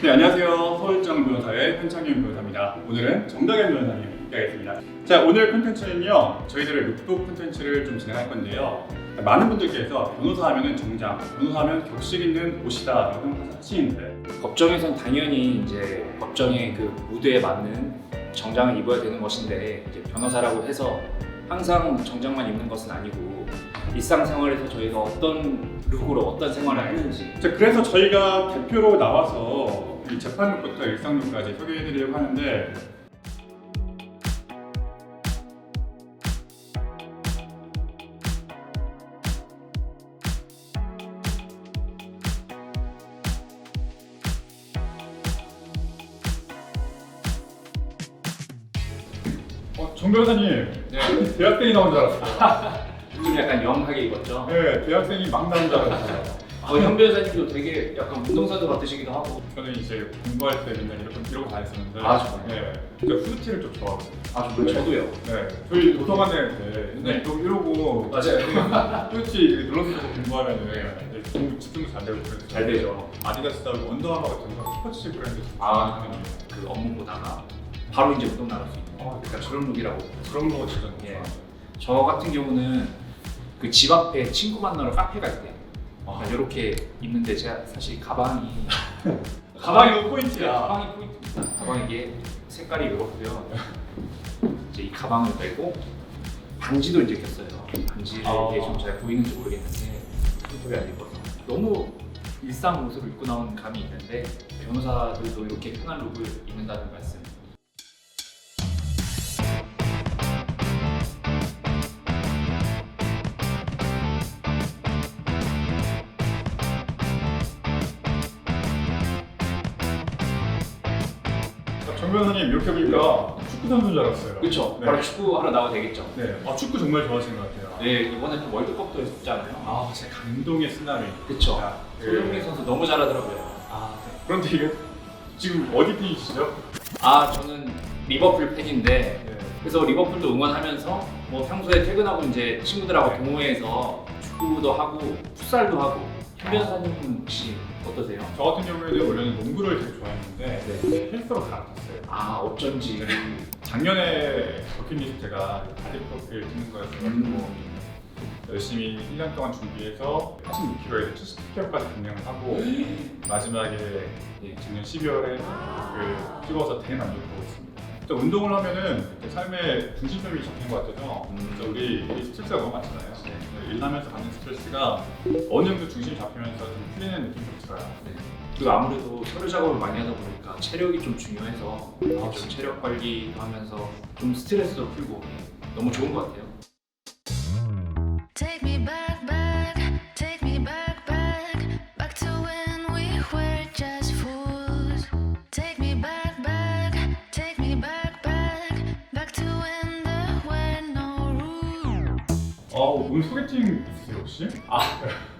네, 안녕하세요. 서울장 변호사의 현창윤 변호사입니다. 오늘은 정다현 변호사님 함께하겠습니다. 자, 오늘 콘텐츠는요, 저희들의 룩북 콘텐츠를 좀 진행할 건데요. 많은 분들께서 변호사 하면은 정장, 변호사 하면 격식 있는 옷이다 라고 생각하시는데 법정에선 당연히 이제 법정의 그 무드에 맞는 정장을 입어야 되는 것인데 이제 변호사라고 해서 항상 정장만 입는 것은 아니고 일상생활에서 저희가 어떤 룩으로 어떤 생활을 하는지 자, 그래서 저희가 대표로 나와서 이 재판부터 일상룩까지 소개해드리려고 하는데 어, 정 변호사님 네. 대학생이 나온 줄 알았어요. 좀 약간 영하게 입었죠. 네, 대학생이 막 나온 줄 알았어요. 어, 현 변호사님도 되게 약간 운동사도 같으시기도 하고 저는 이제 공부할 때 맨날 이렇게 이러고 다녔었는데 아, 정말요? 네, 근데 후드티를 좀 좋아하거든요. 아 정말 저도요. 네, 저희 도서관 다닐 때 맨날 또 이러고 맞아요. 후드티 눌러서 공부하면은 이제 공부 집중도 잘 되고 그래서 잘 되죠. 아디다스하고 언더아머 같은 거 스포츠 브랜드 아, 그 업무 보다가 바로 이제 운동 나갈 수 있는 아, 그러니까 그런 룩이라고 그런 거 진짜 예. 저 같은 경우는 그 집 앞에 친구 만나러 카페 갈때 아. 이렇게 입는데 제가 사실 가방이 가방이 네, 포인트야. 가방이 포인트입니다. 가방 이게 색깔이 이렇고요. 이제 이 가방을 빼고 반지도 이제 꼈어요. 반지를 아. 이게 좀 잘 보이는지 모르겠는데 안 입어서 너무 일상 옷을 입고 나온 감이 있는데 변호사들도 이렇게 편한 룩을 입는다는 말씀. 정 변호사님 이렇게 보니까 축구 선수인 줄 알았어요. 그렇죠. 네. 바로 축구 하러 나와도 되겠죠. 네, 아, 축구 정말 좋아하시는 것 같아요. 네 이번에 또 월드컵도 했었잖아요. 아, 진짜 감동의 쓰나미. 그쵸. 자, 손흥민 선수 너무 잘하더라고요. 아, 네. 그런데 이게 지금 어디 팬이시죠? 아 저는 리버풀 팬인데 네. 그래서 리버풀도 응원하면서 뭐 평소에 퇴근하고 이제 친구들하고 네. 동호회에서 축구도 하고 fut살도 하고 현 변호사님은 혹시 어떠세요? 저 같은 경우에는 원래는 농구를 되게 좋아했는데 네. 헬스로 갈아탔어요. 아 어쩐지 작년에 버킷리스트가 바디 프로필 찍는 거였어가지고 음. 열심히 1년 동안 준비해서 86kg에서 70kg까지 진행을 하고 마지막에 예. 작년 12월에 그 찍어서 대만족하고 있습니다. 또 운동을 하면은 삶의 중심점이 잡히는 것 같아서 음. 진짜 우리 이 스트레스가 너무 많잖아요. 일하면서 받는 스트레스가 어느 정도 중심이 잡히면서 좀 풀리는 느낌이 좀 들어요. 네. 그리고 아무래도 서류 작업을 많이 하다 보니까 체력이 좀 중요해서 아, 좀 체력 관리도 하면서 좀 스트레스도 풀고 너무 좋은 것 같아요. 아, 오늘 소개팅 있으세요 혹시?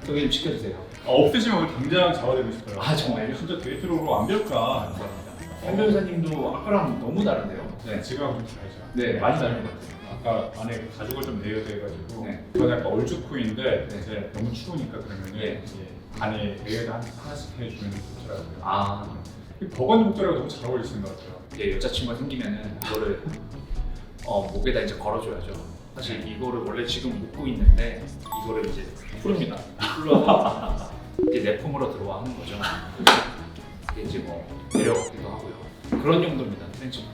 소개 좀 시켜주세요. 아, 없으시면 오늘 당장 잡아드리고 싶어요. 아, 정말요? 진짜 데이트로 완벽한. 현 변호사님도 아까랑 너무 다른데요? 네, 지금하고 좀 다르죠. 네, 많이 다른 것 같아요. 아까 안에 그 가죽을 좀 내야 돼가지고 네. 저는 약간 얼죽코인데 네. 이제 너무 추우니까 그러면은 예. 이제 안에 레이어드 한- 하나씩 해주면 좋더라고요. 아, 이 버거니 목도리가 너무 잘 어울리시는 것 같아요. 예, 여자친구가 생기면은 이거를 어, 목에다 이제 걸어줘야죠. 사실 이거를 원래 지금 묶고 있는데 이거를 이제 풀입니다. 풀어서 이제 내 품으로 들어와 하는 거죠. 이게 이제 뭐 내려가기도 하고요. 그런 용도입니다, 트렌치.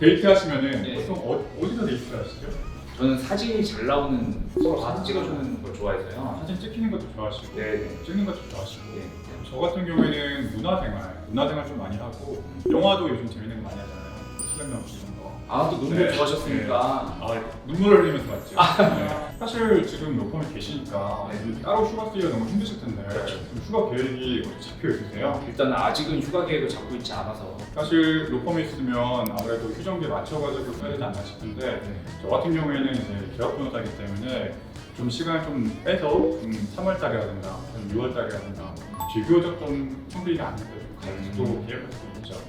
데이트 하시면은 네. 보통 어, 어디서 데이트를 하시죠? 저는 사진이 잘 나오는 서로 사진 찍어주는 걸 좋아해서요. 사진 찍히는 것도 좋아하시고 네. 찍는 것도 좋아하시고 예. 저 같은 경우에는 문화생활, 문화생활 좀 많이 하고 영화도 요즘 재밌는 거 많이 하잖아요. 실험명 이런 거. 아, 또 눈물 네. 좋아하셨으니까. 아, 눈물을 흘리면서 봤죠. 네. 사실 지금 로펌에 계시니까 네. 따로 휴가 쓰기가 너무 힘드실 텐데 그렇죠. 좀 휴가 계획이 어떻게 잡혀 있으세요? 일단 아직은 휴가 계획을 잡고 있지 않아서 사실 로펌에 있으면 아무래도 휴정기에 맞춰가지고 써야 되지 않나 싶은데 저 같은 경우에는 이제 개업 변호사이기 때문에 좀 시간을 좀 빼서 좀 3월 달이라든가 6월 달이라든가 비교적 좀 성비가 안 가지고 음. 계획할 수 있죠.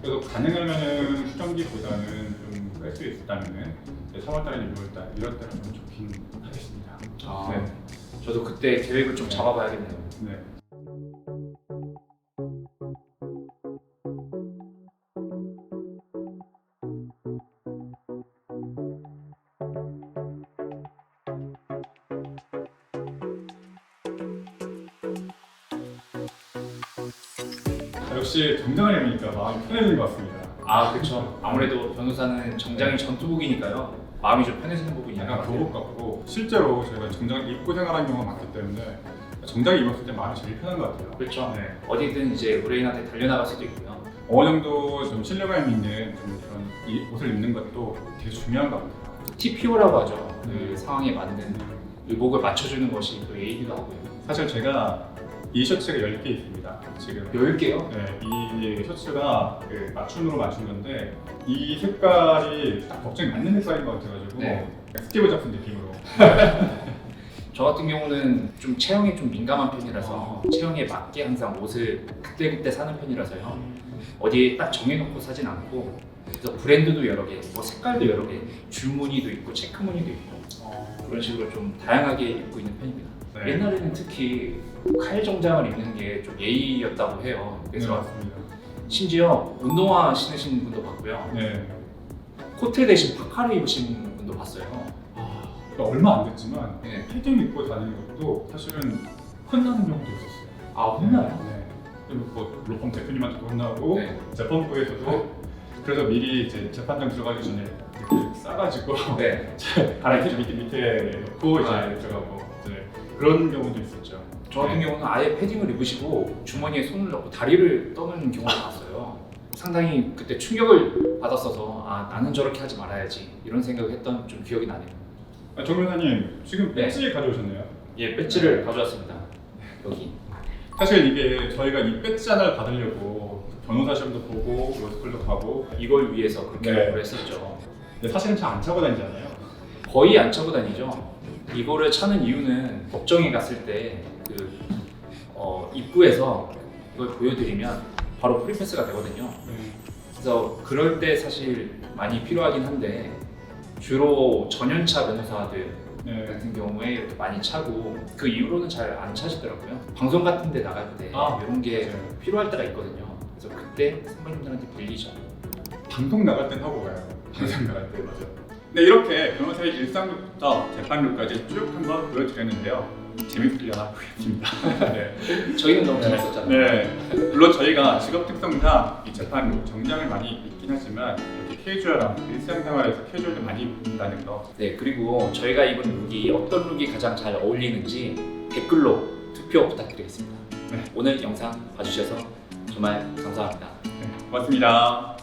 그래서 가능하면은 휴정기보다는 수가 있었다면은 3월달이나 6월달 이런 때는 좀 좋긴 하겠습니다. 아, 네. 저도 그때 계획을 좀 잡아봐야겠네요. 네. 역시 정장을 입으니까 마음이 편해지는 것 같습니다. 아 그렇죠. 아무래도 변호사는 정장이 전투복이니까요. 마음이 좀 편해지는 부분이 있는 것 약간 같아요. 교복 같고 실제로 저희가 정장을 입고 생활하는 경우가 많기 때문에 정장을 입었을 때 마음이 제일 편한 것 같아요. 그렇죠. 네. 어디든 이제 의뢰인한테 달려나갈 수도 있고요. 어느 정도 좀 신뢰감 있는 좀 그런 이 옷을 입는 것도 되게 중요한 것 같아요. TPO라고 하죠. 그 네. 상황에 맞는 의복을 맞춰주는 것이 또 예의기도 하고요. 사실 제가 이 셔츠가 10개 있습니다. 지금. 10개요? 네, 이 셔츠가 그 맞춤으로 맞춘 건데 이 색깔이 딱 걱정이 맞는 색깔인 것 같아가지고 네. 스티브 잡스 느낌으로 저 같은 경우는 좀 체형에 좀 민감한 편이라서 체형에 맞게 항상 옷을 그때그때 사는 편이라서요. 어디에 딱 정해놓고 사진 않고 그래서 브랜드도 여러 개, 뭐 색깔도 여러 개, 줄무늬도 있고 체크무늬도 있고 그런 식으로 좀 다양하게 입고 있는 편입니다. 네. 옛날에는 특히 칼 정장을 입는 게 좀 예의였다고 해요. 네, 그래서 맞습니다. 심지어 운동화 신으신 분도 봤고요. 네. 코트 대신 파카를 입으신 분도 봤어요. 그러니까 얼마 안 됐지만 네. 패딩 입고 다니는 것도 사실은 혼나는 경우도 있었어요. 아 혼나요? 네. 그리고 뭐 로펌 대표님한테도 혼나고 네. 재판부에서도 그래서 미리 이제 재판장 들어가기 전에 이렇게 싸가지고 네. 갈아입혀 밑에 밑에 놓고 이제 아. 들어가고 이제 그런 경우도 있었죠. 저 같은 네. 경우는 아예 패딩을 입으시고 주머니에 손을 넣고 다리를 떠는 경우가 많았어요. 상당히 그때 충격을 받았어서 아 나는 저렇게 하지 말아야지 이런 생각을 했던 좀 기억이 나네요. 아, 정 변호사님 지금 네. 배지 가져오셨네요. 예, 배지를 가져왔습니다. 여기. 사실 이게 저희가 이 배지 하나를 받으려고 변호사 시험도 보고 로스쿨도 가고 이걸 위해서 그렇게 네. 공부를 했었죠. 근데 사실은 잘 안 차고 다니잖아요. 거의 안 차고 다니죠. 이거를 차는 이유는 법정에 갔을 때 그 어, 입구에서 이걸 보여드리면 바로 프리패스가 되거든요. 그래서 그럴 때 사실 많이 필요하긴 한데 주로 전연차 변호사들 네. 같은 경우에 이렇게 많이 차고 그 이후로는 잘 안 차시더라고요. 방송 같은 데 나갈 때 아, 이런 게 맞아요. 필요할 때가 있거든요. 그래서 그때 선배님들한테 빌리죠. 방송 나갈 땐 하고 가요. 방송 나갈 때 맞아. 네 이렇게 변호사의 일상부터 재판료까지 쭉 한번 보여드렸는데요. 재밌으려나 보겠습니다. 네. 저희는 너무 재밌었잖아요. 네. 물론 저희가 직업 특성상 이 재판료 정장을 많이 입긴 하지만 이렇게 캐주얼한 일상생활에서 캐주얼도 많이 입는다는 거. 네, 그리고 저희가 입은 룩이 어떤 룩이 가장 잘 어울리는지 댓글로 투표 부탁드리겠습니다. 네. 오늘 영상 봐주셔서 정말 감사합니다. 네, 고맙습니다.